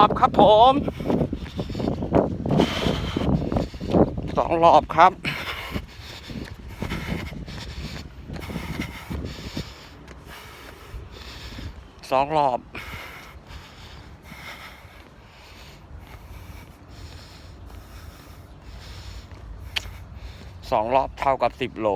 อบครับผมสองรอบครับ สองรอบสองรอบเท่ากับสิบโล